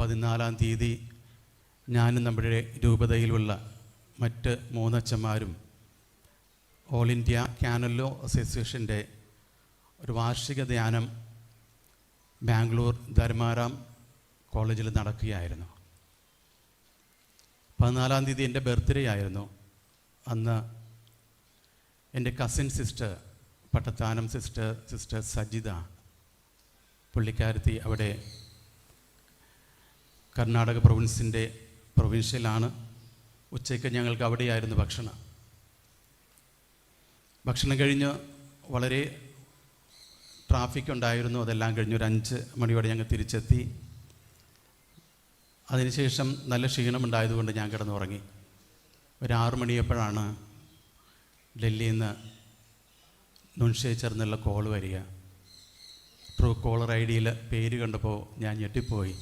പതിനാലാം തീയതി ഞാനും നമ്മുടെ രൂപതയിലുള്ള മറ്റ് മൂന്നച്ഛന്മാരും ഓൾ ഇന്ത്യ കാനല്ലോ അസോസിയേഷന്റെ ഒരു വാർഷിക ധ്യാനം ബാംഗ്ലൂർ ധർമാറാം കോളേജിൽ നടക്കുകയായിരുന്നു. പതിനാലാം തീയതി എന്റെ ബർത്ത്ഡേ ആയിരുന്നു. അന്ന് എന്റെ cousin sister Pattathanam sister sister Sajitha പുള്ളിക്കാരത്തി അവിടെ കർണാടക പ്രൊവിൻസിന്റെ പ്രൊവിൻഷ്യലാണ് ഉച്ചയ്ക്ക് ഞങ്ങൾക്ക് അവിടെയായിരുന്നു ഭക്ഷണം. ഭക്ഷണം കഴിഞ്ഞ് വളരെ ട്രാഫിക് ഉണ്ടായിരുന്നു അതെല്ലാം കഴിഞ്ഞ് ഒരു അഞ്ച് മണിയോടെ ഞങ്ങൾ തിരിച്ചെത്തി. അതിനുശേഷം നല്ല ക്ഷീണമുണ്ടായതുകൊണ്ട് ഞാൻ കിടന്നുറങ്ങി. ഒരു ആറു മണിയപ്പോഴാണ് ഡൽഹിയിൽ നിന്ന് നുൻഷേച്ചർ ചേർന്നുള്ള കോൾ വരിക. ട്രൂ കോളർ ഐ ഡിയിൽ പേര് കണ്ടപ്പോൾ ഞാൻ ഞെട്ടിപ്പോയി.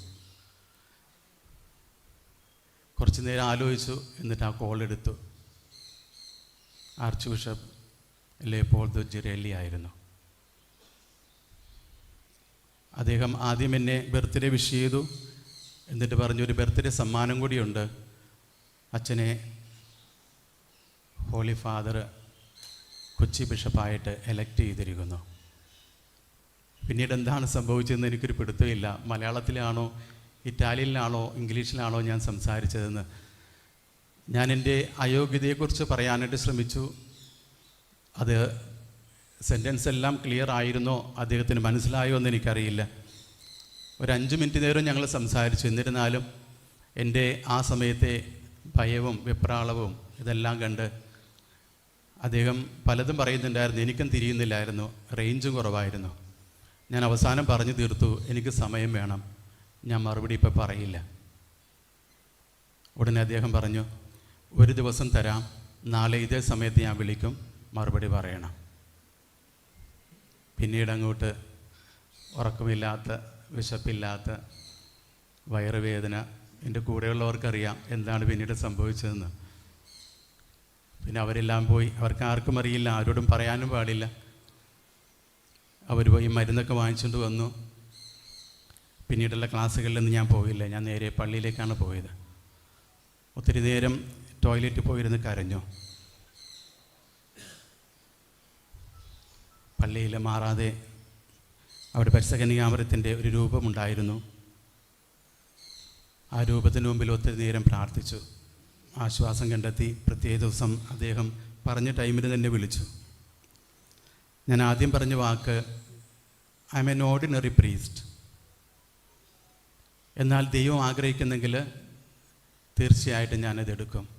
കുറച്ച് നേരം ആലോചിച്ചു എന്നിട്ട് ആ കോൾ എടുത്തു. ആർച്ച് ബിഷപ്പ് ലേപ്പോൾ ജിറേലി ആയിരുന്നു. അദ്ദേഹം ആദ്യം എന്നെ ബർത്ത്ഡേ വിഷ് ചെയ്തു എന്നിട്ട് പറഞ്ഞു ഒരു ബർത്ത്ഡേ സമ്മാനം കൂടിയുണ്ട്. അച്ഛനെ ഹോളി ഫാദർ കൊച്ചി ബിഷപ്പായിട്ട് എലക്ട് ചെയ്തിരിക്കുന്നു. പിന്നീട് എന്താണ് സംഭവിച്ചതെന്ന് എനിക്കൊരു പിടുത്തമില്ല. മലയാളത്തിലാണോ ഇറ്റാലിയനിലാണോ ഇംഗ്ലീഷിലാണോ ഞാൻ സംസാരിച്ചതെന്ന്. ഞാൻ എന്റെ അയോഗ്യതയെക്കുറിച്ച് പറയാനായിട്ട് ശ്രമിച്ചു. അത് സെന്റൻസ് എല്ലാം ക്ലിയർ ആയിരുന്നോ? അദ്ദേഹത്തിന് മനസ്സിലായോ എന്ന് എനിക്കറിയില്ല. ഒരു അഞ്ച് മിനിറ്റ് നേരം ഞങ്ങൾ സംസാരിച്ചു. എന്നിരുന്നാലും എന്റെ ആ സമയത്തെ ഭയവും വെപ്രാളവും ഇതെല്ലാം കണ്ട് അദ്ദേഹം പലതും പറയുന്നുണ്ടായിരുന്നു. എനിക്കും തിരിയുന്നില്ലായിരുന്നു. റേഞ്ചും കുറവായിരുന്നു. ഞാൻ അവസാനം പറഞ്ഞു തീർത്തു. എനിക്ക് സമയം വേണം. ഞാൻ മറുപടി ഇപ്പോൾ പറയില്ല. ഉടനെ അദ്ദേഹം പറഞ്ഞു ഒരു ദിവസം തരാം നാളെ ഇതേ സമയത്ത് ഞാൻ വിളിക്കും മറുപടി പറയണം. പിന്നീട് അങ്ങോട്ട് ഉറക്കമില്ലാത്ത വിശപ്പില്ലാത്ത വയറുവേദന എന്റെ കൂടെയുള്ളവർക്കറിയാം എന്താണ് പിന്നീട് സംഭവിച്ചതെന്ന്. പിന്നെ അവരെല്ലാം പോയി അവർക്ക് ആർക്കും അറിയില്ല ആരോടും പറയാനും പാടില്ല. അവർ പോയി മരുന്നൊക്കെ വാങ്ങിച്ചുകൊണ്ട് വന്നു. പിന്നീടുള്ള ക്ലാസ്സുകളിലൊന്നും ഞാൻ പോയില്ല. ഞാൻ നേരെ പള്ളിയിലേക്കാണ് പോയത്. ഒത്തിരി നേരം ടോയ്ലറ്റിൽ പോയിരുന്ന് കരഞ്ഞു. പള്ളിയിൽ മാറാതെ അവിടെ പരിസകന്യാമരത്തിന്റെ ഒരു രൂപമുണ്ടായിരുന്നു. ആ രൂപത്തിന് മുമ്പിൽ ഒത്തിരി നേരം പ്രാർത്ഥിച്ചു. ആശ്വാസം കണ്ടെത്തി പ്രത്യേക ദിവസം അദ്ദേഹം പറഞ്ഞ ടൈമിൽ തന്നെ വിളിച്ചു. ഞാൻ ആദ്യം പറഞ്ഞ വാക്ക് I am an ordinary priest എന്നാൽ ദൈവം ആഗ്രഹിക്കുന്നെങ്കിൽ തീർച്ചയായിട്ടും ഞാനത് എടുക്കും.